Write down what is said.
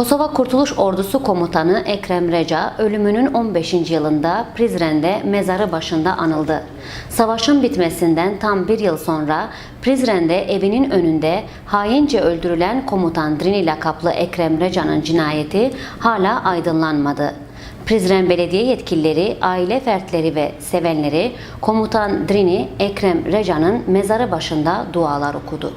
Kosova Kurtuluş Ordusu Komutanı Ekrem Reca ölümünün 15. yılında Prizren'de mezarı başında anıldı. Savaşın bitmesinden tam bir yıl sonra Prizren'de evinin önünde haince öldürülen komutan Drini lakaplı Ekrem Reca'nın cinayeti hala aydınlanmadı. Prizren Belediye yetkilileri, aile fertleri ve sevenleri komutan Drini Ekrem Reca'nın mezarı başında dualar okudu.